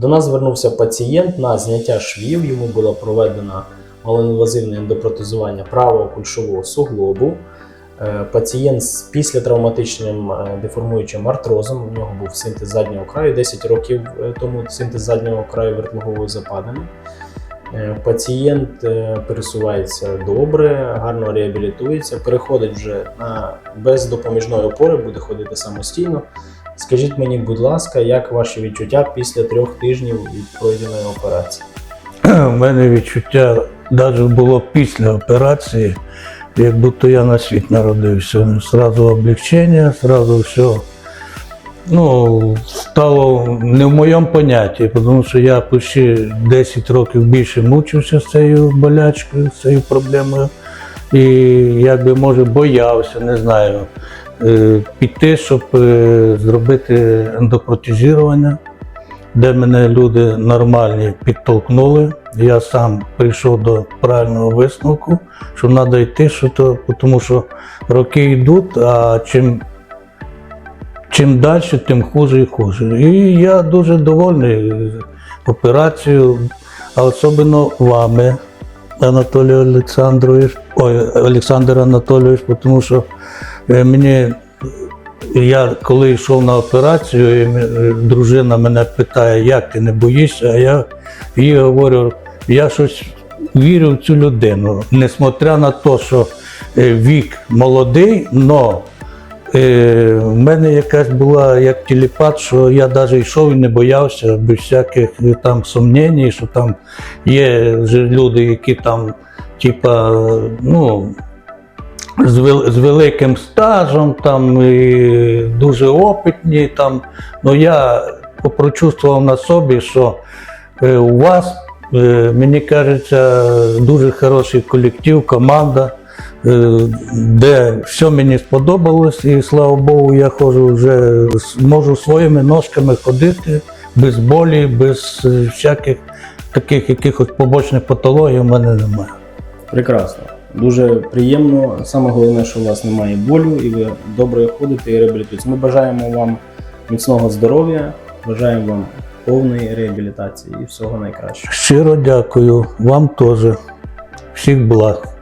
До нас звернувся пацієнт на зняття швів. Йому було проведено малоінвазивне ендопротезування правого кульшового суглобу. Е, Пацієнт з післятравматичним е, деформуючим артрозом. У нього був синтез заднього краю 10 років е, тому синтез заднього краю вертлугової западини. Пацієнт пересувається добре, гарно реабілітується, переходить вже на без допоміжної опори, буде ходити самостійно. Скажіть мені, будь ласка, як ваші відчуття після трьох тижнів від пройденої операції? У мене відчуття навіть було після операції, як будто я на світ народився. Зразу облегчення, зразу все. Ну, стало не в моєму понятті, тому що я почти 10 років більше мучився з цією болячкою, з цією проблемою. І якби може боявся, не знаю, е, піти, щоб е, зробити ендопротезування де мене люди нормальні підтолкнули. Я сам прийшов до правильного висновку, що треба йти, що то, тому що роки йдуть, а чим, чим далі, тим хуже і хуже. І я дуже довольний операцією, а особливо вами, Анатолій Олександрович, ой, Олександр Анатолійович, тому що е, мені я коли йшов на операцію, і дружина мене питає, як ти не боїшся, а я їй говорю, я щось вірю в цю людину, несмотря на те, що е, вік молодий, але в мене якась була як телепат, що я навіть йшов і не боявся без всяких е, там сумнівів, що там є люди, які там, типа, ну з, з великим стажем, там і дуже опитні. Там. Ну я прочувствував на собі, що е, у вас, е, мені кажеться, дуже хороший колектив, команда, е, де все мені сподобалось, і слава Богу, я ходжу вже можу своїми ножками ходити без болі, без всяких таких якихось побочних патологій у мене немає. Прекрасно. Дуже приємно. Саме головне, що у вас немає болю і ви добре ходите і реабілітуєтесь. Ми бажаємо вам міцного здоров'я, бажаємо вам повної реабілітації і всього найкращого. Щиро дякую, вам теж. Всіх благ.